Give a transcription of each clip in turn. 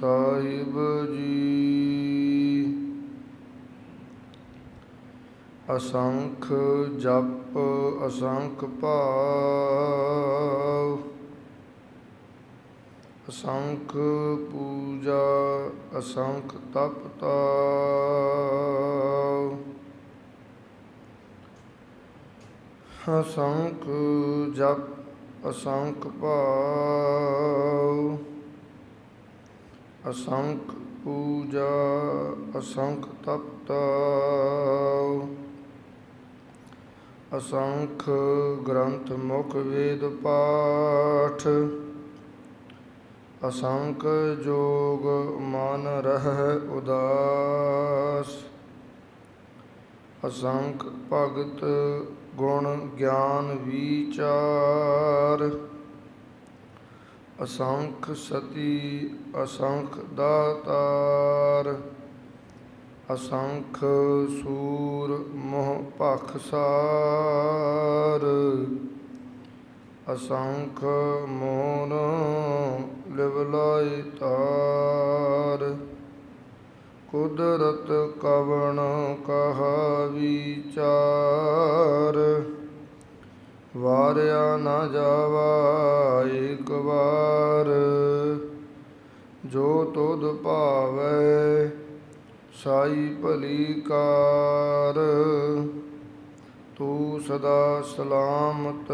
ਸਾਹਿਬ ਜੀ। ਅਸੰਖ ਜਪ ਅਸੰਖ ਭਾਵ। ਅਸੰਖ ਪੂਜਾ ਅਸੰਖ ਤਪਤਾ ਅਸੰਖ ਜਪ ਅਸੰਖ ਭਾਵ। ਅਸੰਖ ਪੂਜਾ, ਅਸੰਖ ਤਪਤ। ਅਸੰਖ ਗ੍ਰੰਥ ਮੁਖ ਵੇਦ ਪਾਠ। ਅਸੰਖ ਜੋਗ ਮਨ ਰਹਿ ਉਦਾਸ। ਅਸੰਖ ਭਗਤ ਗੁਣ ਗਿਆਨ ਵਿਚਾਰ। ਅਸੰਖ ਸਤੀ, ਅਸੰਖ ਦਾਤਾਰ, ਅਸੰਖ ਸੂਰ ਮੋਹ ਭਖ ਸਾਰ, ਅਸੰਖ ਮੋਨ ਲਿਵਲਾਈ ਤਾਰ। ਕੁਦਰਤ ਕਵਣ ਕਹਾ ਵਿਚਾਰ ਵਾਰਿਆ ਨਾ ਜਾਵਾ ਇੱਕ ਵਾਰ। ਜੋ ਤੁਧ ਭਾਵੈ, ਸਾਈ ਭਲੀ ਕਾਰ। ਤੂੰ ਸਦਾ ਸਲਾਮਤ,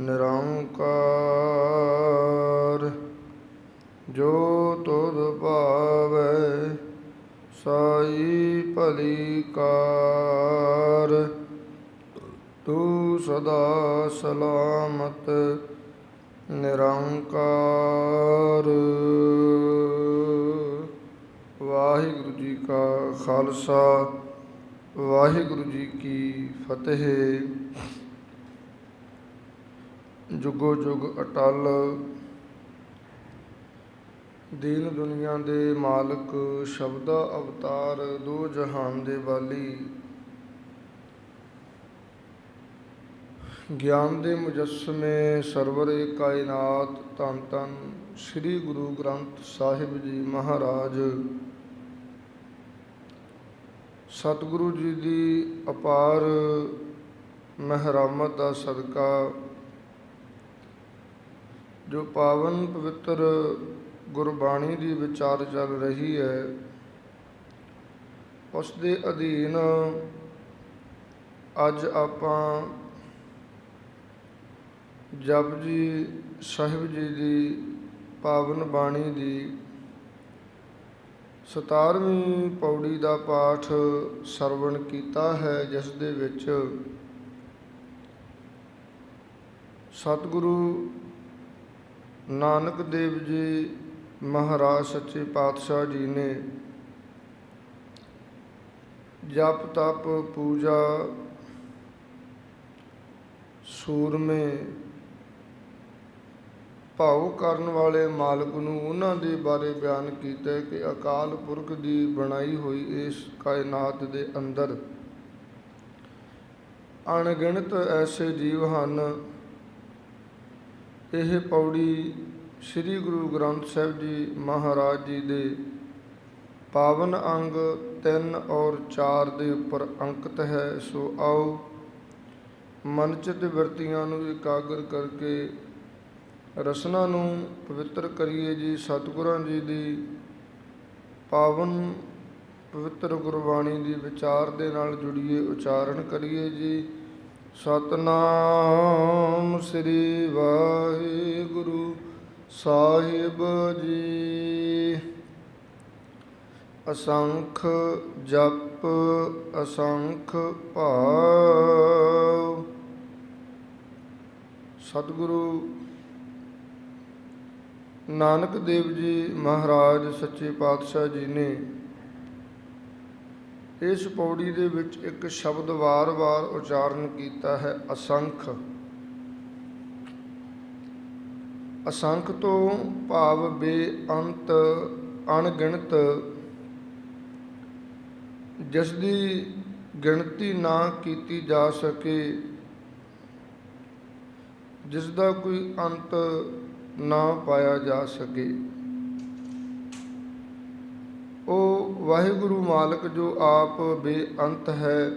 ਨਿਰੰਕਾਰ। ਜੋ ਤੁਧ ਭਾਵੈ, ਸਾਈ ਭਲੀ ਕਾਰ। ਤੂੰ ਸਦਾ ਸਲਾਮਤ, ਨਿਰੰਕਾਰ। ਵਾਹਿਗੁਰੂ ਜੀ ਕਾ ਖਾਲਸਾ, ਵਾਹਿਗੁਰੂ ਜੀ ਕੀ ਫਤਿਹ। ਜੁਗੋ ਜੁਗ ਅਟਲ, ਦੀਨ ਦੁਨੀਆ ਦੇ ਮਾਲਕ, ਸ਼ਬਦਾ ਅਵਤਾਰ, ਦੋ ਜਹਾਨ ਦੇ ਵਾਲੀ। ਗਿਆਨ ਦੇ ਮੁਜੱਸਮੇ ਸਰਵਰੇ ਕਾਇਨਾਤ ਧੰਨ ਧੰਨ ਸ੍ਰੀ ਗੁਰੂ ਗ੍ਰੰਥ ਸਾਹਿਬ ਜੀ ਮਹਾਰਾਜ। ਸਤਿਗੁਰੂ ਜੀ ਦੀ ਅਪਾਰ ਮਹਿਰਾਮਤ ਦਾ ਸਦਕਾ, ਜੋ ਪਾਵਨ ਪਵਿੱਤਰ ਗੁਰਬਾਣੀ ਦੀ ਵਿਚਾਰ ਚੱਲ ਰਹੀ ਹੈ, ਉਸ ਦੇ ਅਧੀਨ ਅੱਜ ਆਪਾਂ ਜਪਜੀ ਸਾਹਿਬ ਜੀ ਦੀ, ਪਾਵਨ ਬਾਣੀ ਦੀ 17ਵੀਂ ਪੌੜੀ ਦਾ ਪਾਠ ਸਰਵਣ ਕੀਤਾ ਹੈ, ਜਿਸ ਦੇ ਵਿੱਚ ਸਤਿਗੁਰੂ ਨਾਨਕ ਦੇਵ ਜੀ ਮਹਾਰਾਜ ਸੱਚੇ ਪਾਤਸ਼ਾਹ ਜੀ ਨੇ ਜਪ, ਤਪ, ਪੂਜਾ, ਸੂਰਮੇ ਭਾਉ ਕਰਨ ਵਾਲੇ ਮਾਲਕ ਨੂੰ ਉਹਨਾਂ ਦੇ ਬਾਰੇ ਬਿਆਨ ਕੀਤਾ ਕਿ ਅਕਾਲ ਪੁਰਖ ਦੀ ਬਣਾਈ ਹੋਈ ਇਸ ਕਾਇਨਾਤ ਦੇ ਅੰਦਰ ਅਣਗਿਣਤ ਐਸੇ ਜੀਵ ਹਨ। ਇਹ ਪੌੜੀ ਸ੍ਰੀ ਗੁਰੂ ਗ੍ਰੰਥ ਸਾਹਿਬ ਜੀ ਮਹਾਰਾਜ ਜੀ ਦੇ ਪਾਵਨ ਅੰਗ 3 ਔਰ 4 ਦੇ ਉੱਪਰ ਅੰਕਿਤ ਹੈ। ਸੋ ਆਓ ਮਨਚਿਤ ਵਰਤੀਆਂ ਨੂੰ ਇਕਾਗਰ ਕਰਕੇ ਰਸਨਾ ਨੂੰ ਪਵਿੱਤਰ ਕਰੀਏ ਜੀ ਸਤਿਗੁਰਾਂ ਜੀ ਦੀ, ਪਾਵਨ ਪਵਿੱਤਰ ਗੁਰਬਾਣੀ ਦੀ ਵਿਚਾਰ ਦੇ ਨਾਲ ਜੁੜੀਏ, ਉਚਾਰਨ ਕਰੀਏ ਜੀ। ਸਤਨਾਮ ਸ੍ਰੀ ਵਾਹਿਗੁਰੂ ਸਾਹਿਬ ਜੀ। ਅਸੰਖ ਜਪ, ਅਸੰਖ ਭਾਵ। ਸਤਿਗੁਰੂ ਨਾਨਕ ਦੇਵ ਜੀ ਮਹਾਰਾਜ, ਸੱਚੇ ਪਾਤਸ਼ਾਹ ਜੀ ਨੇ ਇਸ ਪੌੜੀ ਦੇ ਵਿੱਚ ਇੱਕ ਸ਼ਬਦ ਵਾਰ-ਵਾਰ ਉਚਾਰਨ ਕੀਤਾ ਹੈ, ਅਸੰਖ। ਅਸੰਖ ਤੋਂ ਭਾਵ ਬੇਅੰਤ, ਅਣਗਿਣਤ, ਜਿਸ ਦੀ ਗਿਣਤੀ ਨਾ ਕੀਤੀ ਜਾ ਸਕੇ, ਜਿਸ ਦਾ ਕੋਈ ਅੰਤ ਨਾ ਪਾਇਆ ਜਾ ਸਕੇ। ਉਹ ਵਾਹਿਗੁਰੂ ਮਾਲਕ ਜੋ ਆਪ ਬੇਅੰਤ ਹੈ,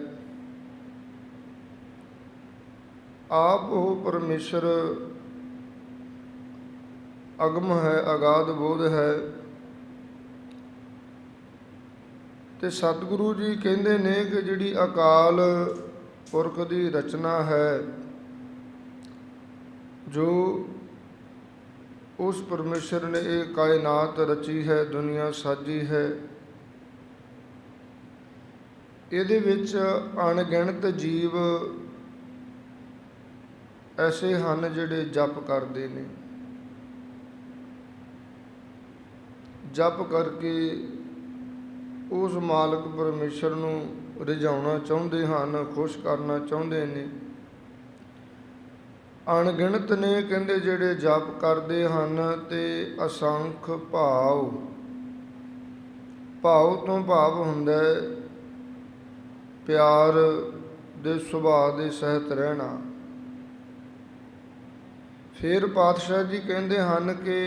ਆਪ ਉਹ ਪਰਮੇਸ਼ਰ ਅਗਮ ਹੈ, ਅਗਾਧ ਬੋਧ ਹੈ। ਤੇ ਸਤਿਗੁਰੂ ਜੀ ਕਹਿੰਦੇ ਨੇ ਕਿ ਜਿਹੜੀ ਅਕਾਲ ਪੁਰਖ ਦੀ ਰਚਨਾ ਹੈ, ਜੋ ਉਸ ਪਰਮੇਸ਼ਰ ਨੇ ਇਹ ਕਾਇਨਾਤ ਰਚੀ ਹੈ, ਦੁਨੀਆ ਸਾਜੀ ਹੈ। ਇਹਦੇ ਵਿੱਚ ਅਣਗਿਣਤ ਜੀਵ ਐਸੇ ਹਨ ਜਿਹੜੇ ਜਪ ਕਰਦੇ ਨੇ। ਜਪ ਕਰਕੇ ਉਸ ਮਾਲਕ ਪਰਮੇਸ਼ਰ ਨੂੰ ਰਿਝਾਉਣਾ ਚਾਹੁੰਦੇ ਹਨ, ਖੁਸ਼ ਕਰਨਾ ਚਾਹੁੰਦੇ ਨੇ। ਅਣਗਿਣਤ ਨੇ ਕਹਿੰਦੇ ਜਿਹੜੇ ਜਪ ਕਰਦੇ ਹਨ ਤੇ ਅਸੰਖ ਭਾਵ ਭਾਵ ਤੋਂ ਭਾਵ ਹੁੰਦਾ ਹੈ, ਪਿਆਰ ਦੇ ਸੁਭਾਅ ਦੇ ਸਹਿਤ ਰਹਿਣਾ। ਫਿਰ ਪਾਤਸ਼ਾਹ ਜੀ ਕਹਿੰਦੇ ਹਨ ਕਿ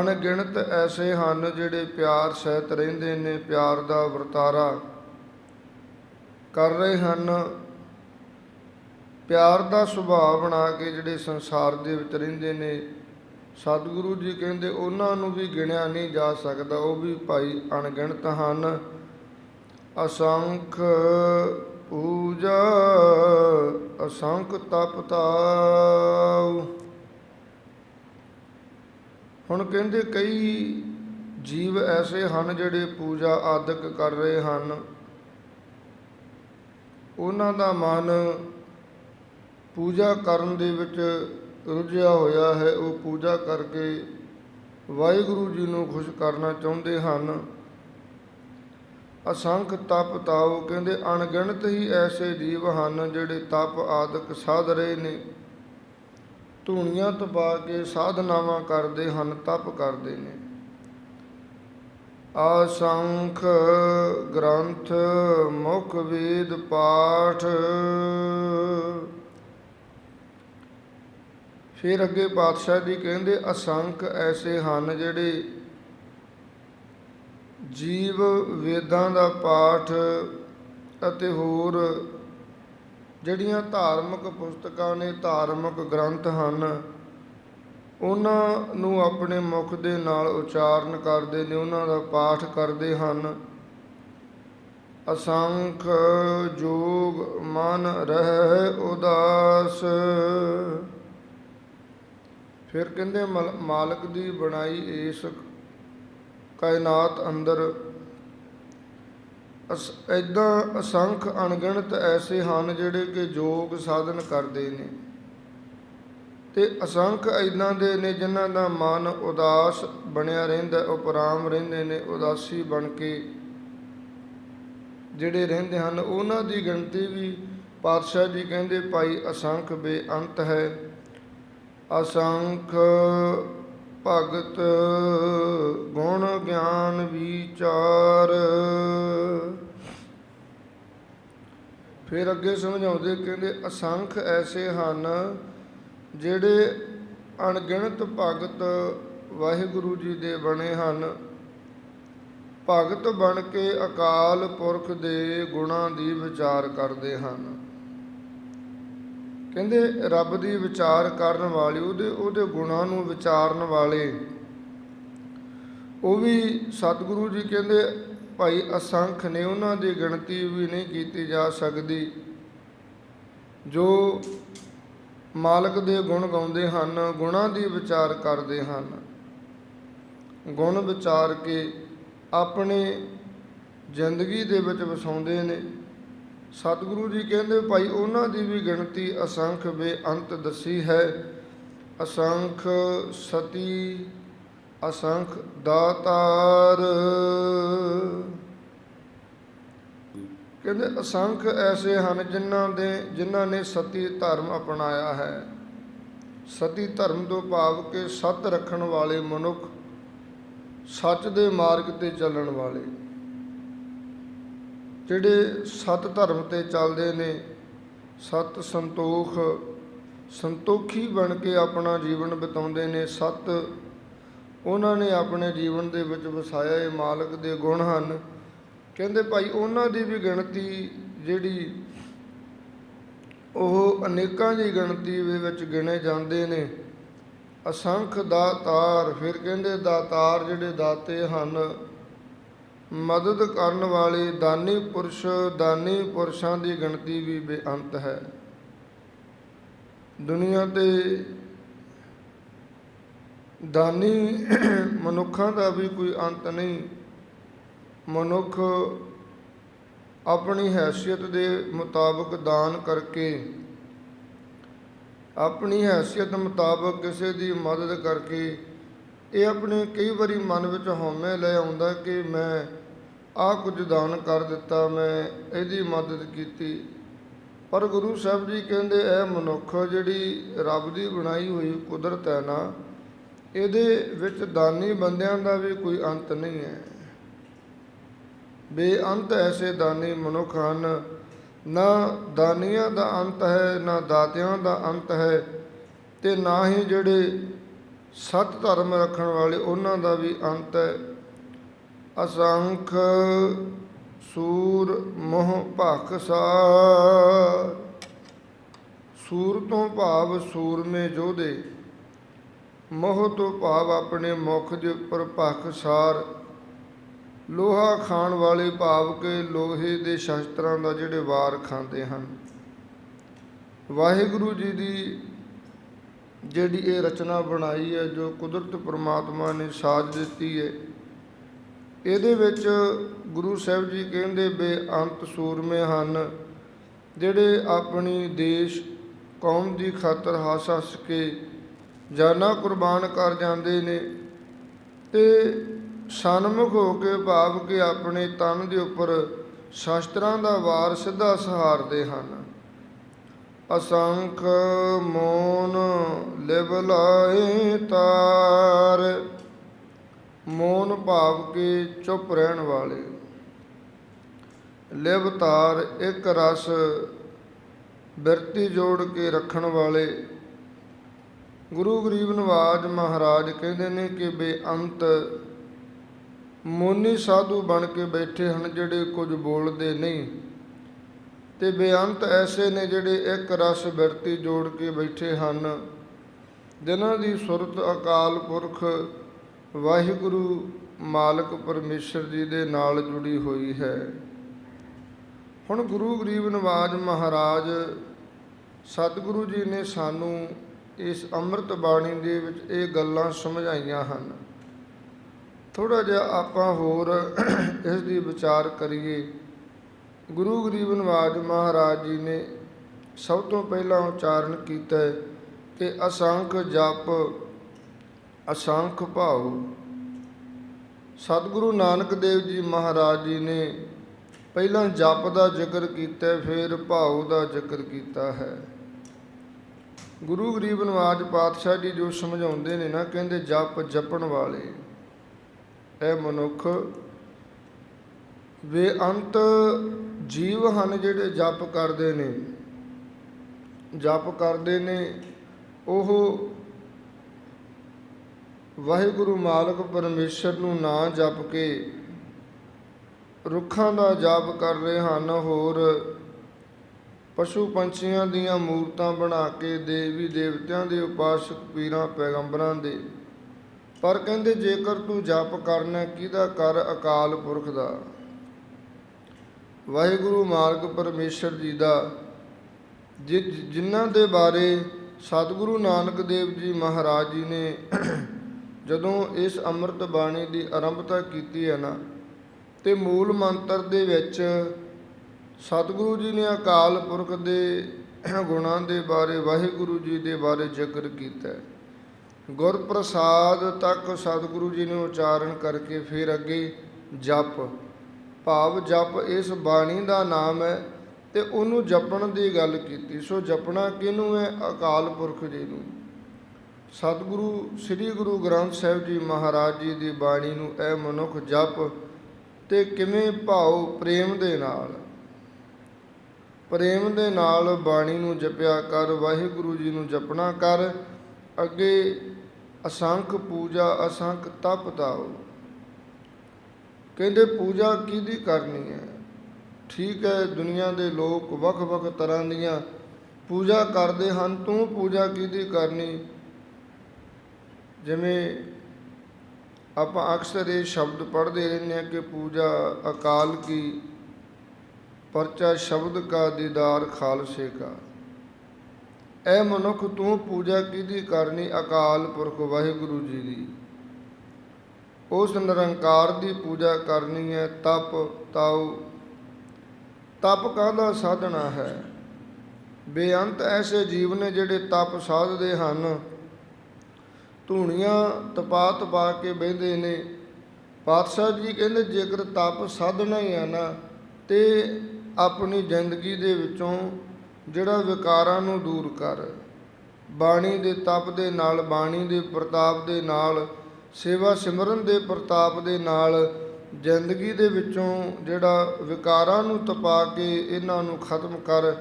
ਅਣਗਿਣਤ ਐਸੇ ਹਨ ਜਿਹੜੇ ਪਿਆਰ ਸਹਿਤ ਰਹਿੰਦੇ ਨੇ, ਪਿਆਰ ਦਾ ਵਰਤਾਰਾ ਕਰ ਰਹੇ ਹਨ। ਪਿਆਰ ਦਾ ਸੁਭਾਅ ਬਣਾ ਕੇ ਜਿਹੜੇ ਸੰਸਾਰ ਦੇ ਵਿੱਚ ਰਹਿੰਦੇ ਨੇ, ਸਤਿਗੁਰੂ ਜੀ ਕਹਿੰਦੇ ਉਹਨਾਂ ਨੂੰ ਵੀ ਗਿਣਿਆ ਨਹੀਂ ਜਾ ਸਕਦਾ, ਉਹ ਵੀ ਭਾਈ ਅਣਗਿਣਤ ਹਨ। ਅਸੰਖ ਪੂਜਾ, ਅਸੰਖ ਤਪਤਾਉ ਹੁਣ ਕਹਿੰਦੇ ਕਈ ਜੀਵ ਐਸੇ ਹਨ ਜਿਹੜੇ ਪੂਜਾ ਆਦਿਕ ਕਰ ਰਹੇ ਹਨ। ਉਹਨਾਂ ਦਾ ਮਨ ਪੂਜਾ ਕਰਨ ਦੇ ਵਿੱਚ ਰੁੱਝਿਆ ਹੋਇਆ ਹੈ, ਉਹ ਪੂਜਾ ਕਰਕੇ ਵਾਹਿਗੁਰੂ ਜੀ ਨੂੰ ਖੁਸ਼ ਕਰਨਾ ਚਾਹੁੰਦੇ ਹਨ। ਅਸੰਖ ਤਪ ਤਾਉ ਕਹਿੰਦੇ, ਅਣਗਿਣਤ ਹੀ ਐਸੇ ਜੀਵ ਹਨ ਜਿਹੜੇ ਤਪ ਆਦਿਕ ਸਾਧ ਰਹੇ ਨੇ। ਧੂਣੀਆਂ ਤਪਾ ਕੇ ਸਾਧਨਾਵਾਂ ਕਰਦੇ ਹਨ, ਤਪ ਕਰਦੇ ਨੇ। ਅਸੰਖ ਗ੍ਰੰਥ ਮੁਖ ਵੇਦ ਪਾਠ ਫਿਰ ਅੱਗੇ ਪਾਤਸ਼ਾਹ ਜੀ ਕਹਿੰਦੇ, ਅਸੰਖ ਐਸੇ ਹਨ ਜਿਹੜੇ ਜੀਵ ਵੇਦਾਂ ਦਾ ਪਾਠ ਅਤੇ ਹੋਰ ਜਿਹੜੀਆਂ ਧਾਰਮਿਕ ਪੁਸਤਕਾਂ ਨੇ, ਧਾਰਮਿਕ ਗ੍ਰੰਥ ਹਨ, ਉਹਨਾਂ ਨੂੰ ਆਪਣੇ ਮੁਖ ਦੇ ਨਾਲ ਉਚਾਰਨ ਕਰਦੇ ਨੇ, ਉਹਨਾਂ ਦਾ ਪਾਠ ਕਰਦੇ ਹਨ। ਅਸੰਖ ਜੋਗ ਮਨ ਰਹਿ ਉਦਾਸ। ਫਿਰ ਕਹਿੰਦੇ ਮਲ- ਮਾਲਕ ਦੀ ਬਣਾਈ ਇਸ ਕਾਇਨਾਤ ਅੰਦਰ ਅਸ ਇਦਾਂ ਅਸੰਖ ਅਣਗਿਣਤ ਐਸੇ ਹਨ ਜਿਹੜੇ ਕਿ ਯੋਗ ਸਾਧਨ ਕਰਦੇ ਨੇ। ਤੇ ਅਸੰਖ ਇਦਾਂ ਦੇ ਨੇ ਜਿਨ੍ਹਾਂ ਦਾ ਮਨ ਉਦਾਸ ਬਣਿਆ ਰਹਿੰਦਾ, ਉਪਰਾਮ ਰਹਿੰਦੇ ਨੇ, ਉਦਾਸੀ ਬਣ ਕੇ ਜਿਹੜੇ ਰਹਿੰਦੇ ਹਨ, ਉਹਨਾਂ ਦੀ ਗਿਣਤੀ ਵੀ ਪਾਤਸ਼ਾਹ ਜੀ ਕਹਿੰਦੇ, ਭਾਈ ਅਸੰਖ ਬੇਅੰਤ ਹੈ। ਅਸੰਖ ਭਗਤ ਗੁਣ ਗਿਆਨ ਵਿਚਾਰ। ਫਿਰ ਅੱਗੇ ਸਮਝਾਉਂਦੇ ਕਹਿੰਦੇ, ਅਸੰਖ ਐਸੇ ਹਨ ਜਿਹੜੇ ਅਣਗਿਣਤ ਭਗਤ ਵਾਹਿਗੁਰੂ ਜੀ ਦੇ ਬਣੇ ਹਨ। ਭਗਤ ਬਣ ਕੇ ਅਕਾਲ ਪੁਰਖ ਦੇ ਗੁਣਾਂ ਦੀ ਵਿਚਾਰ ਕਰਦੇ ਹਨ। ਕਹਿੰਦੇ ਰੱਬ ਦੀ ਵਿਚਾਰ ਕਰਨ ਵਾਲੇ, ਉਹਦੇ ਉਹਦੇ ਗੁਣਾਂ ਨੂੰ ਵਿਚਾਰਨ ਵਾਲੇ। ਉਹ ਵੀ ਸਤਿਗੁਰੂ ਜੀ ਕਹਿੰਦੇ, ਭਾਈ ਅਸੰਖ ਨੇ ਉਹਨਾਂ ਦੀ ਗਿਣਤੀ ਵੀ ਨਹੀਂ ਕੀਤੀ ਜਾ ਸਕਦੀ। ਜੋ ਮਾਲਕ ਦੇ ਗੁਣ ਗਾਉਂਦੇ ਹਨ, ਗੁਣਾਂ ਦੀ ਵਿਚਾਰ ਕਰਦੇ ਹਨ। ਗੁਣ ਵਿਚਾਰ ਕੇ ਆਪਣੇ ਜ਼ਿੰਦਗੀ ਦੇ ਵਿੱਚ ਵਸਾਉਂਦੇ ਨੇ। ਸਤਿਗੁਰੂ ਜੀ ਕਹਿੰਦੇ, ਭਾਈ, ਉਹਨਾਂ ਦੀ ਵੀ ਗਿਣਤੀ ਅਸੰਖ ਬੇਅੰਤ ਦੱਸੀ ਹੈ। ਅਸੰਖ ਸਤੀ, ਅਸੰਖ ਦਾਤਾਰ। ਕਹਿੰਦੇ, ਅਸੰਖ ਐਸੇ ਹਨ ਜਿਨ੍ਹਾਂ ਦੇ, ਜਿਨ੍ਹਾਂ ਨੇ ਸਤੀ ਧਰਮ ਅਪਣਾਇਆ ਹੈ। ਸਤੀ ਧਰਮ ਤੋਂ ਭਾਵ ਕਿ ਸਤ ਰੱਖਣ ਵਾਲੇ ਮਨੁੱਖ ਸੱਚ ਦੇ ਮਾਰਗ ਤੇ ਚੱਲਣ ਵਾਲੇ। ਜਿਹੜੇ ਸਤ ਧਰਮ ਤੇ ਚੱਲਦੇ ਨੇ, ਸਤ ਸੰਤੋਖ, ਸੰਤੋਖੀ ਬਣ ਕੇ ਆਪਣਾ ਜੀਵਨ ਬਿਤਾਉਂਦੇ ਨੇ, ਸਤ ਉਹਨਾਂ ਨੇ ਆਪਣੇ ਜੀਵਨ ਦੇ ਵਿੱਚ ਵਸਾਇਆ ਇਹ ਮਾਲਕ ਦੇ ਗੁਣ ਹਨ। ਕਹਿੰਦੇ ਭਾਈ, ਉਹਨਾਂ ਦੀ ਵੀ ਗਿਣਤੀ ਜਿਹੜੀ ਉਹ ਅਨੇਕਾਂ ਦੀ ਗਿਣਤੀ ਦੇ ਵਿੱਚ ਗਿਣੇ ਜਾਂਦੇ ਨੇ। ਅਸੰਖ ਦਾਤਾਰ, ਫਿਰ ਕਹਿੰਦੇ ਦਾਤਾਰ ਜਿਹੜੇ ਦਾਤੇ ਹਨ ਮਦਦ ਕਰਨ ਵਾਲੇ ਦਾਨੀ ਪੁਰਸ਼, ਦਾਨੀ ਪੁਰਸ਼ਾਂ ਦੀ ਗਿਣਤੀ ਵੀ ਬੇਅੰਤ ਹੈ। ਦੁਨੀਆ ਤੇ ਦਾਨੀ ਮਨੁੱਖਾਂ ਦਾ ਵੀ ਕੋਈ ਅੰਤ ਨਹੀਂ। ਮਨੁੱਖ ਆਪਣੀ ਹੈਸੀਅਤ ਦੇ ਮੁਤਾਬਕ ਦਾਨ ਕਰਕੇ, ਆਪਣੀ ਹੈਸੀਅਤ ਮੁਤਾਬਕ ਕਿਸੇ ਦੀ ਮਦਦ ਕਰਕੇ, ਇਹ ਆਪਣੇ ਕਈ ਵਾਰੀ ਮਨ ਵਿੱਚ ਹਉਮੈ ਲੈ ਆਉਂਦਾ ਕਿ ਮੈਂ ਆਹ ਕੁਝ ਦਾਨ ਕਰ ਦਿੱਤਾ ਮੈਂ, ਇਹਦੀ ਮਦਦ ਕੀਤੀ। ਪਰ ਗੁਰੂ ਸਾਹਿਬ ਜੀ ਕਹਿੰਦੇ, ਇਹ ਮਨੁੱਖ ਜਿਹੜੀ ਰੱਬ ਦੀ ਬਣਾਈ ਹੋਈ ਕੁਦਰਤ ਹੈ ਨਾ, ਇਹਦੇ ਵਿੱਚ ਦਾਨੀ ਬੰਦਿਆਂ ਦਾ ਵੀ ਕੋਈ ਅੰਤ ਨਹੀਂ ਹੈ। ਬੇਅੰਤ ਐਸੇ ਦਾਨੀ ਮਨੁੱਖ ਹਨ, ਨਾ ਦਾਨੀਆਂ ਦਾ ਅੰਤ ਹੈ, ਨਾ ਦਾਤਿਆਂ ਦਾ ਅੰਤ ਹੈ ਤੇ ਨਾ ਹੀ ਜਿਹੜੇ ਸਤ ਧਰਮ ਰੱਖਣ ਵਾਲੇ ਉਹਨਾਂ ਦਾ ਵੀ ਅੰਤ ਹੈ। ਅਸੰਖ ਸੂਰ ਮੋਹ ਭਖਸਾਰ ਸੂਰ ਤੋਂ ਭਾਵ ਸੂਰਮੇ ਜੋਧੇ, ਮੋਹ ਤੋਂ ਭਾਵ ਆਪਣੇ ਮੁਖ ਦੇ ਉੱਪਰ ਭਖਸਾਰ ਲੋਹਾ ਖਾਣ ਵਾਲੇ ਭਾਵ ਕੇ ਲੋਹੇ ਦੇ ਸ਼ਸਤਰਾਂ ਦਾ ਜਿਹੜੇ ਵਾਰ ਖਾਂਦੇ ਹਨ। ਵਾਹਿਗੁਰੂ ਜੀ ਦੀ ਜਿਹੜੀ ਇਹ ਰਚਨਾ ਬਣਾਈ ਹੈ, ਜੋ ਕੁਦਰਤ ਪ੍ਰਮਾਤਮਾ ਨੇ ਸਾਜ ਦਿੱਤੀ ਹੈ ਇਹਦੇ ਵਿੱਚ ਗੁਰੂ ਸਾਹਿਬ ਜੀ ਕਹਿੰਦੇ ਬੇਅੰਤ ਸੂਰਮੇ ਹਨ, ਜਿਹੜੇ ਆਪਣੀ ਦੇਸ਼, ਕੌਮ ਦੀ ਖਾਤਰ ਹੱਸ ਹੱਸ ਕੇ ਜਾਨਾਂ ਕੁਰਬਾਨ ਕਰ ਜਾਂਦੇ ਨੇ ਤੇ ਸਨਮੁਖ ਹੋ ਕੇ ਭਾਵ ਕੇ ਆਪਣੇ ਤਨ ਦੇ ਉੱਪਰ ਸ਼ਾਸਤਰਾਂ ਦਾ ਵਾਰ ਸਿੱਧਾ ਸਹਾਰਦੇ ਹਨ। ਅਸੰਖ ਮੋਨ ਲਿਵ ਲਾਏ ਤਾਰ। ਮੋਨ ਭਾਵ ਕੇ ਚੁੱਪ ਰਹਿਣ ਵਾਲੇ। ਲਿਵ ਤਾਰ ਇੱਕ ਰਸ ਬਿਰਤੀ ਜੋੜ ਕੇ ਰੱਖਣ ਵਾਲੇ। ਗੁਰੂ ਗਰੀਬ ਨਵਾਜ ਮਹਾਰਾਜ ਕਹਿੰਦੇ ਨੇ ਕਿ ਬੇਅੰਤ ਮੋਨੀ ਸਾਧੂ ਬਣ ਕੇ ਬੈਠੇ ਹਨ ਜਿਹੜੇ ਕੁਝ ਬੋਲਦੇ ਨਹੀਂ। ਤੇ ਬੇਅੰਤ ਐਸੇ ਨੇ ਜਿਹੜੇ ਇੱਕ ਰਸ ਬਿਰਤੀ ਜੋੜ ਕੇ ਬੈਠੇ ਹਨ। ਜਿਨ੍ਹਾਂ ਦੀ ਸੁਰਤ ਅਕਾਲ ਪੁਰਖ ਵਾਹਿਗੁਰੂ ਮਾਲਕ ਪਰਮੇਸ਼ਰ ਜੀ ਦੇ ਨਾਲ ਜੁੜੀ ਹੋਈ ਹੈ। ਹੁਣ ਗੁਰੂ ਗਰੀਬ ਨਵਾਜ ਮਹਾਰਾਜ ਸਤਿਗੁਰੂ ਜੀ ਨੇ ਸਾਨੂੰ ਇਸ ਅੰਮ੍ਰਿਤ ਬਾਣੀ ਦੇ ਵਿੱਚ ਇਹ ਗੱਲਾਂ ਸਮਝਾਈਆਂ ਹਨ। ਥੋੜਾ ਜਿਹਾ ਆਪਾਂ ਹੋਰ ਇਸ ਦੀ ਵਿਚਾਰ ਕਰੀਏ। ਗੁਰੂ ਗਰੀਬ ਨਵਾਜ ਮਹਾਰਾਜ ਜੀ ਨੇ ਸਭ ਤੋਂ ਪਹਿਲਾਂ ਉਚਾਰਨ ਕੀਤਾ ਕਿ ਅਸੰਖ ਜਪ ਅਸੰਖ ਭਾਉ। ਸਤਿਗੁਰੂ ਨਾਨਕ ਦੇਵ ਜੀ ਮਹਾਰਾਜ ਜੀ ਨੇ ਪਹਿਲਾਂ ਜਪ ਦਾ ਜ਼ਿਕਰ ਕੀਤਾ, ਫਿਰ ਭਾਉ ਦਾ ਜ਼ਿਕਰ ਕੀਤਾ ਹੈ। ਗੁਰੂ ਗਰੀਬ ਨਵਾਜ ਪਾਤਸ਼ਾਹ ਜੀ ਜੋ ਸਮਝਾਉਂਦੇ ਨੇ ਨਾ, ਕਹਿੰਦੇ ਜਪ ਜਪਣ ਵਾਲੇ ਇਹ ਮਨੁੱਖ ਬੇਅੰਤ ਜੀਵ ਹਨ ਜਿਹੜੇ ਜਪ ਕਰਦੇ ਨੇ। ਜਪ ਕਰਦੇ ਨੇ, ਉਹ ਵਾਹਿਗੁਰੂ ਮਾਲਕ ਪਰਮੇਸ਼ਰ ਨੂੰ ਨਾਂ ਜਪ ਕੇ ਰੁੱਖਾਂ ਦਾ ਜਾਪ ਕਰ ਰਹੇ ਹਨ, ਹੋਰ ਪਸ਼ੂ ਪੰਛੀਆਂ ਦੀਆਂ ਮੂਰਤਾਂ ਬਣਾ ਕੇ ਦੇਵੀ ਦੇਵਤਿਆਂ ਦੇ ਉਪਾਸਕ ਪੀਰਾਂ, ਪੈਗੰਬਰਾਂ ਦੇ। ਪਰ ਕਹਿੰਦੇ, ਜੇਕਰ ਤੂੰ ਜਪ ਕਰਨਾ ਕਿਹਦਾ ਕਰ ਅਕਾਲ ਪੁਰਖ ਦਾ? ਵਾਹਿਗੁਰੂ ਮਾਲਕ ਪਰਮੇਸ਼ਰ ਜੀ ਦਾ, ਜਿ- ਜਿਨ੍ਹਾਂ ਦੇ ਬਾਰੇ ਸਤਿਗੁਰੂ ਨਾਨਕ ਦੇਵ ਜੀ ਮਹਾਰਾਜ ਜੀ ਨੇ ਜਦੋਂ ਇਸ ਅੰਮ੍ਰਿਤ ਬਾਣੀ ਦੀ ਆਰੰਭਤਾ ਕੀਤੀ ਹੈ ਨਾ, ਤੇ ਮੂਲ ਮੰਤਰ ਦੇ ਵਿੱਚ ਸਤਿਗੁਰੂ ਜੀ ਨੇ ਅਕਾਲ ਪੁਰਖ ਦੇ ਗੁਣਾਂ ਦੇ ਬਾਰੇ, ਵਾਹਿਗੁਰੂ ਜੀ ਦੇ ਬਾਰੇ ਜ਼ਿਕਰ ਕੀਤਾ ਹੈ। ਗੁਰ ਪ੍ਰਸਾਦ ਤੱਕ ਸਤਿਗੁਰੂ ਜੀ ਨੇ ਉਚਾਰਨ ਕਰਕੇ ਫਿਰ ਅੱਗੇ ਜਪ। ਭਾਵ ਜਪ ਇਸ ਬਾਣੀ ਦਾ ਨਾਮ ਹੈ ਤੇ ਉਹਨੂੰ ਜਪਣ ਦੀ ਗੱਲ ਕੀਤੀ। ਸੋ ਜਪਣਾ ਕਿਹਨੂੰ ਹੈ? ਅਕਾਲ ਪੁਰਖ ਜੀ ਨੂੰ। ਸਤਿਗੁਰੂ, ਸ੍ਰੀ ਗੁਰੂ ਗ੍ਰੰਥ ਸਾਹਿਬ ਜੀ ਮਹਾਰਾਜ ਜੀ ਦੀ ਬਾਣੀ ਨੂੰ ਇਹ ਮਨੁੱਖ ਜਪ ਤੇ ਕਿਵੇਂ ਭਾਉ ਪ੍ਰੇਮ ਦੇ ਨਾਲ। ਪ੍ਰੇਮ ਦੇ ਨਾਲ ਬਾਣੀ ਨੂੰ ਜਪਿਆ ਕਰ, ਵਾਹਿਗੁਰੂ ਜੀ ਨੂੰ ਜਪਣਾ ਕਰ, ਅੱਗੇ ਅਸੰਖ ਪੂਜਾ, ਅਸੰਖ ਤਪ ਤਾਓ। ਕਹਿੰਦੇ ਪੂਜਾ ਕਿਹਦੀ ਕਰਨੀ ਹੈ? ਠੀਕ ਹੈ, ਦੁਨੀਆ ਦੇ ਲੋਕ ਵੱਖ-ਵੱਖ ਤਰ੍ਹਾਂ ਦੀਆਂ ਪੂਜਾ ਕਰਦੇ ਹਨ, ਤੂੰ ਪੂਜਾ ਕਿਹਦੀ ਕਰਨੀ? ਜਿਵੇਂ ਆਪਾਂ ਅਕਸਰ ਇਹ ਸ਼ਬਦ ਪੜ੍ਹਦੇ ਰਹਿੰਦੇ ਹਾਂ ਕਿ ਪੂਜਾ ਅਕਾਲ ਕੀ, ਪਰਚਾ ਸ਼ਬਦ ਕਾ ਦੀਦਾਰ ਖਾਲਸੇ ਕਾ। ਐ ਮਨੁੱਖ ਤੂੰ ਪੂਜਾ ਕਿਹਦੀ ਕਰਨੀ? ਅਕਾਲ ਪੁਰਖ ਵਾਹਿਗੁਰੂ ਜੀ ਦੀ। ਉਸ ਨਿਰੰਕਾਰ ਦੀ ਪੂਜਾ ਕਰਨੀ ਹੈ, ਤਪ ਤਾਉ। ਤਪ ਕਾਹਦਾ ਸਾਧਨਾ ਹੈ? ਬੇਅੰਤ ਐਸੇ ਜੀਵ ਨੇ ਜਿਹੜੇ ਤਪ ਸਾਧਦੇ ਹਨ ਧੂਣੀਆਂ ਤਪਾ ਤਪਾ ਕੇ ਬਹਿੰਦੇ ਨੇ। ਪਾਤਸ਼ਾਹ ਜੀ ਕਹਿੰਦੇ, ਜੇਕਰ ਤਪ ਸਾਧਨਾ ਹੀ ਆ ਨਾ, ਤੇ ਆਪਣੀ ਜ਼ਿੰਦਗੀ ਦੇ ਵਿੱਚੋਂ ਜਿਹੜਾ ਵਿਕਾਰਾਂ ਨੂੰ ਦੂਰ ਕਰ। ਬਾਣੀ ਦੇ ਤਪ ਦੇ ਨਾਲ, ਬਾਣੀ ਦੇ ਪ੍ਰਤਾਪ ਦੇ ਨਾਲ, ਸੇਵਾ ਸਿਮਰਨ ਦੇ ਪ੍ਰਤਾਪ ਦੇ ਨਾਲ, ਜ਼ਿੰਦਗੀ ਦੇ ਵਿੱਚੋਂ ਜਿਹੜਾ ਵਿਕਾਰਾਂ ਨੂੰ ਤਪਾ ਕੇ ਇਹਨਾਂ ਨੂੰ ਖਤਮ ਕਰ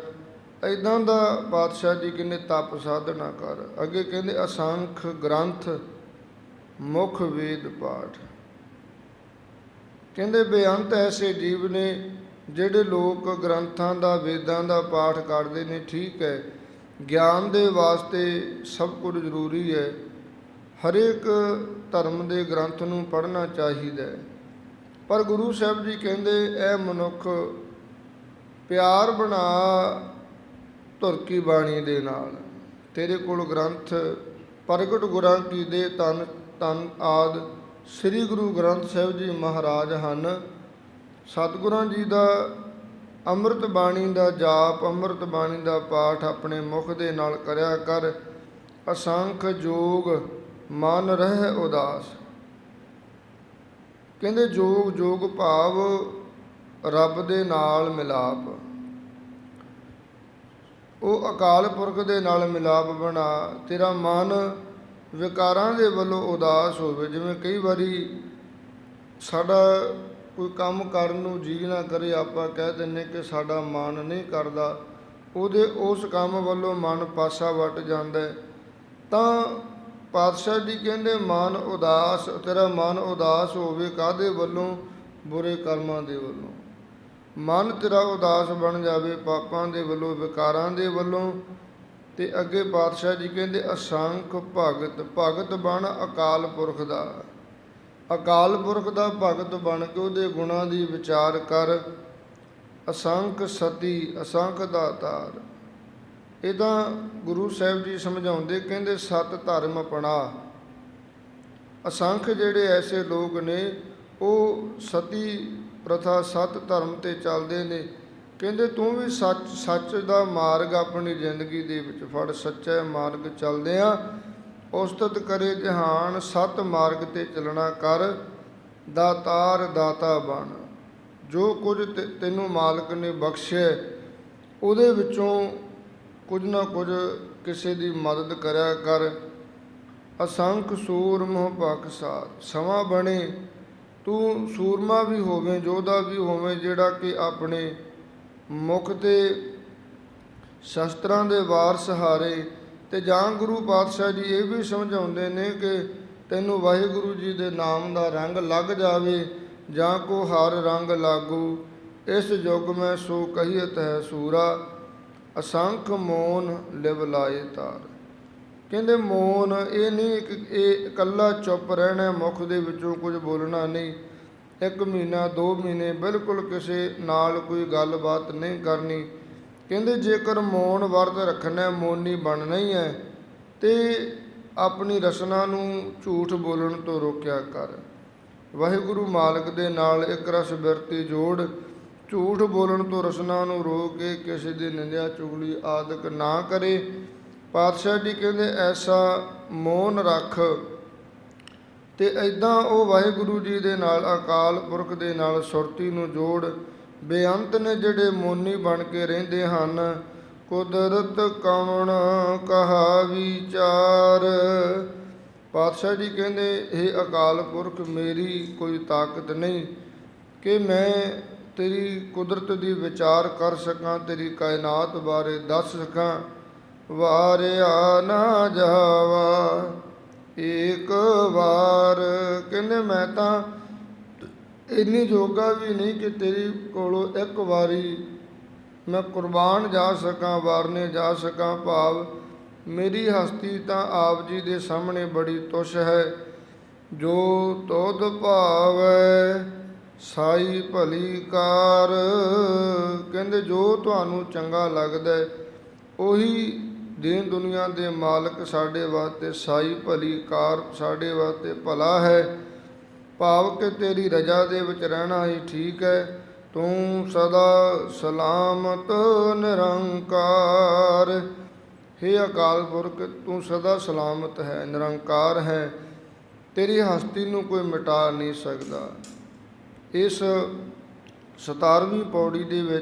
ਇਦਾਂ ਦਾ ਪਾਤਸ਼ਾਹ ਜੀ ਕਹਿੰਦੇ, ਤਪ ਸਾਧਨਾ ਕਰ। ਅੱਗੇ ਕਹਿੰਦੇ, ਅਸੰਖ ਗ੍ਰੰਥ, ਮੁਖ ਵੇਦ ਪਾਠ। ਕਹਿੰਦੇ, ਬੇਅੰਤ ਐਸੇ ਜੀਵ ਨੇ ਜਿਹੜੇ ਲੋਕ ਗ੍ਰੰਥਾਂ ਦਾ, ਵੇਦਾਂ ਦਾ ਪਾਠ ਕਰਦੇ ਨੇ, ਠੀਕ ਹੈ। ਗਿਆਨ ਦੇ ਵਾਸਤੇ ਸਭ ਕੁਝ ਜ਼ਰੂਰੀ ਹੈ। ਹਰੇਕ ਧਰਮ ਦੇ ਗ੍ਰੰਥ ਨੂੰ ਪੜ੍ਹਨਾ ਚਾਹੀਦਾ ਹੈ। ਪਰ ਗੁਰੂ ਸਾਹਿਬ ਜੀ ਕਹਿੰਦੇ, ਇਹ ਮਨੁੱਖ ਪਿਆਰ ਬਣਾ ਧੁਰਕੀ ਬਾਣੀ ਦੇ ਨਾਲ। ਤੇਰੇ ਕੋਲ ਗ੍ਰੰਥ ਪ੍ਰਗਟ ਗੁਰਾਂ ਕੀ ਦੇ ਤਨ ਤਨ ਆਦ ਸ੍ਰੀ ਗੁਰੂ ਗ੍ਰੰਥ ਸਾਹਿਬ ਜੀ ਮਹਾਰਾਜ ਹਨ। ਸਤਿਗੁਰਾਂ ਜੀ ਦਾ ਅੰਮ੍ਰਿਤ ਬਾਣੀ ਦਾ ਜਾਪ, ਅੰਮ੍ਰਿਤ ਬਾਣੀ ਦਾ ਪਾਠ ਆਪਣੇ ਮੁਖ ਦੇ ਨਾਲ ਕਰਿਆ ਕਰ। ਅਸੰਖ ਜੋਗ ਮਨ ਰਹਿ ਉਦਾਸ। ਕਹਿੰਦੇ ਜੋਗ ਜੋਗ ਭਾਵ ਰੱਬ ਦੇ ਨਾਲ ਮਿਲਾਪ। ਉਹ ਅਕਾਲ ਪੁਰਖ ਦੇ ਨਾਲ ਮਿਲਾਪ ਬਣਾ, ਤੇਰਾ ਮਨ ਵਿਕਾਰਾਂ ਦੇ ਵੱਲੋਂ ਉਦਾਸ ਹੋਵੇ। ਜਿਵੇਂ ਕਈ ਵਾਰੀ ਸਾਡਾ ਕੋਈ ਕੰਮ ਕਰਨ ਨੂੰ ਜੀ ਨਾ ਕਰੇ, ਆਪਾਂ ਕਹਿ ਦਿੰਨੇ ਕਿ ਸਾਡਾ ਮਨ ਨਹੀਂ ਕਰਦਾ, ਉਹਦੇ ਉਸ ਕੰਮ ਵੱਲੋਂ ਮਨ ਪਾਸਾ ਵੱਟ ਜਾਂਦਾ ਤਾਂ ਪਾਤਸ਼ਾਹ ਜੀ ਕਹਿੰਦੇ, ਮਨ ਉਦਾਸ, ਤੇਰਾ ਮਨ ਉਦਾਸ ਹੋਵੇ ਕਾਦੇ ਵੱਲੋਂ? ਬੁਰੇ ਕਰਮਾਂ ਦੇ ਵੱਲੋਂ। ਮਨ ਤੇਰਾ ਉਦਾਸ ਬਣ ਜਾਵੇ ਪਾਪਾਂ ਦੇ ਵੱਲੋਂ, ਵਿਕਾਰਾਂ ਦੇ ਵੱਲੋਂ। ਤੇ ਅੱਗੇ ਪਾਤਸ਼ਾਹ ਜੀ ਕਹਿੰਦੇ, ਅਸੰਖ ਭਗਤ ਭਗਤ ਬਣ ਅਕਾਲ ਪੁਰਖ ਦਾ। ਅਕਾਲ ਪੁਰਖ ਦਾ ਭਗਤ ਬਣ ਕੇ ਉਹਦੇ ਗੁਣਾਂ ਦੀ ਵਿਚਾਰ ਕਰ। ਅਸੰਖ ਸਤੀ, ਅਸੰਖ ਦਾਤਾਰ ਇਹ ਤਾਂ ਗੁਰੂ ਸਾਹਿਬ ਜੀ ਸਮਝਾਉਂਦੇ, ਕਹਿੰਦੇ, ਸਤ ਧਰਮ ਅਪਣਾ ਅਸੰਖ ਜਿਹੜੇ ਐਸੇ ਲੋਕ ਨੇ, ਉਹ ਸਤੀ ਪ੍ਰਥਾ ਸਤ ਧਰਮ ਤੇ ਚੱਲਦੇ ਨੇ। ਕਹਿੰਦੇ, ਤੂੰ ਵੀ ਸੱਚ ਸੱਚ ਦਾ ਮਾਰਗ ਆਪਣੀ ਜ਼ਿੰਦਗੀ ਦੇ ਵਿੱਚ ਫੜ, ਸੱਚਾ ਮਾਰਗ ਚੱਲਦੇ ਆ। ਉਸਤਤ ਕਰੇ ਜਹਾਨ, ਸਤ ਮਾਰਗ ਤੇ ਚੱਲਣਾ ਕਰ, ਦਾਤਾਰ ਦਾਤਾ ਬਣ। ਜੋ ਕੁਝ ਤੇ- ਤੈਨੂੰ ਮਾਲਕ ਨੇ ਬਖਸ਼ਿਆ, ਉਹਦੇ ਵਿੱਚੋਂ ਕੁਝ ਨਾ ਕੁਝ ਕਿਸੇ ਦੀ ਮਦਦ ਕਰਿਆ ਕਰ। ਅਸੰਖ ਸੂਰ ਮੋਹ ਪਾਕਸਾਰ ਸਮਾਂ ਬਣੇ ਤੂੰ ਸੂਰਮਾ ਵੀ ਹੋਵੇਂ, ਯੋਧਾ ਵੀ ਹੋਵੇਂ, ਜਿਹੜਾ ਕਿ ਆਪਣੇ ਮੁਖ ਤੇ ਸ਼ਸਤਰਾਂ ਦੇ ਵਾਰ ਸਹਾਰੇ ਤੇ ਜਾਂ ਗੁਰੂ ਪਾਤਸ਼ਾਹ ਜੀ ਇਹ ਵੀ ਸਮਝਾਉਂਦੇ ਨੇ ਕਿ ਤੈਨੂੰ ਵਾਹਿਗੁਰੂ ਜੀ ਦੇ ਨਾਮ ਦਾ ਰੰਗ ਲੱਗ ਜਾਵੇ ਜਾਂ ਕੋ ਹਰ ਰੰਗ ਲਾਗੂ। ਇਸ ਯੁਗ ਮੈਂ ਸੋ ਕਹੀਤ ਹੈ ਸੂਰਾ, ਅਸੰਖ ਮੋਨ ਲਿਵ ਲਾਏ ਤਾਰ। ਕਹਿੰਦੇ ਮੌਨ ਇਹ ਨਹੀਂ ਇੱਕ, ਇਹ ਇਕੱਲਾ ਚੁੱਪ ਰਹਿਣਾ ਮੁਖ ਦੇ ਵਿੱਚੋਂ ਕੁਝ ਬੋਲਣਾ ਨਹੀਂ। ਇੱਕ ਮਹੀਨਾ, ਦੋ ਮਹੀਨੇ ਬਿਲਕੁਲ ਕਿਸੇ ਨਾਲ ਕੋਈ ਗੱਲਬਾਤ ਨਹੀਂ ਕਰਨੀ। ਕਹਿੰਦੇ ਜੇਕਰ ਮੌਨ ਵਰਤ ਰੱਖਣਾ ਮੌਨੀ ਬਣਨਾ ਹੀ ਹੈ, ਤੇ ਆਪਣੀ ਰਸਨਾ ਨੂੰ ਝੂਠ ਬੋਲਣ ਤੋਂ ਰੋਕਿਆ ਕਰ। ਵਾਹਿਗੁਰੂ ਮਾਲਕ ਦੇ ਨਾਲ ਇੱਕ ਰਸ ਬਿਰਤੀ ਜੋੜ, ਝੂਠ ਬੋਲਣ ਤੋਂ ਰਸਨਾ ਨੂੰ ਰੋਕ ਕੇ ਕਿਸੇ ਦੀ ਨਿੰਦਿਆ ਚੁਗਲੀ ਆਦਿਕ ਨਾ ਕਰੇ। ਪਾਤਸ਼ਾਹ ਜੀ ਕਹਿੰਦੇ, ਐਸਾ ਮੋਨ ਰੱਖ। ਤੇ ਐਦਾਂ ਉਹ ਵਾਹਿਗੁਰੂ ਜੀ ਦੇ ਨਾਲ, ਅਕਾਲ ਪੁਰਖ ਦੇ ਨਾਲ ਸੁਰਤੀ ਨੂੰ ਜੋੜ, ਬੇਅੰਤ ਨੇ ਜਿਹੜੇ ਮੋਨੀ ਬਣ ਕੇ ਰਹਿੰਦੇ ਹਨ, ਕੁਦਰਤ ਕਵਣ ਕਹਾ ਵਿਚਾਰ ਪਾਤਸ਼ਾਹ ਜੀ ਕਹਿੰਦੇ ਇਹ ਅਕਾਲ ਪੁਰਖ, ਮੇਰੀ ਕੋਈ ਤਾਕਤ ਨਹੀਂ ਕਿ ਮੈਂ ਤੇਰੀ ਕੁਦਰਤ ਦੀ ਵਿਚਾਰ ਕਰ ਸਕਾਂ, ਤੇਰੀ ਕਾਇਨਾਤ ਬਾਰੇ ਦੱਸ ਸਕਾਂ। ਵਾਰਿਆ ਨਾ ਜਾਵਾ। ਏਕ ਵਾਰ ਕਹਿੰਦੇ ਮੈਂ ਤਾਂ ਇੰਨੀ ਜੋਗਾ ਵੀ ਨਹੀਂ ਕਿ ਤੇਰੀ ਕੋਲੋਂ ਇੱਕ ਵਾਰੀ ਮੈਂ ਕੁਰਬਾਨ ਜਾ ਸਕਾਂ, ਵਾਰਨੇ ਜਾ ਸਕਾਂ। ਭਾਵ ਮੇਰੀ ਹਸਤੀ ਤਾਂ ਆਪ ਜੀ ਦੇ ਸਾਹਮਣੇ ਬੜੀ ਤੁਸ਼ ਹੈ। ਜੋ ਤੋਧ ਭਾਵੈ, ਸਾਈ ਭਲੀ ਕਾਰ। ਕਹਿੰਦੇ ਜੋ ਤੁਹਾਨੂੰ ਚੰਗਾ ਲੱਗਦਾ ਉਹੀ ਦੀਨ ਦੁਨੀਆ ਦੇ ਮਾਲਕ ਸਾਡੇ ਵਾਸਤੇ ਸਾਈ ਭਲੀ ਕਾਰ ਸਾਡੇ ਵਾਸਤੇ ਭਲਾ ਹੈ। ਭਾਵ ਕਿ ਤੇਰੀ ਰਜਾ ਦੇ ਵਿੱਚ ਰਹਿਣਾ ਹੀ ਠੀਕ ਹੈ। ਤੂੰ ਸਦਾ ਸਲਾਮਤ, ਨਿਰੰਕਾਰ। हे ਅਕਾਲ ਪੁਰਖ, ਤੂੰ ਸਦਾ ਸਲਾਮਤ ਹੈ, ਨਿਰੰਕਾਰ ਹੈ। ਤੇਰੀ ਹਸਤੀ ਨੂੰ ਕੋਈ ਮਿਟਾ ਨਹੀਂ ਸਕਦਾ। ਇਸ 17ਵੀਂ ਪੌੜੀ ਦੇ ਵਿੱਚ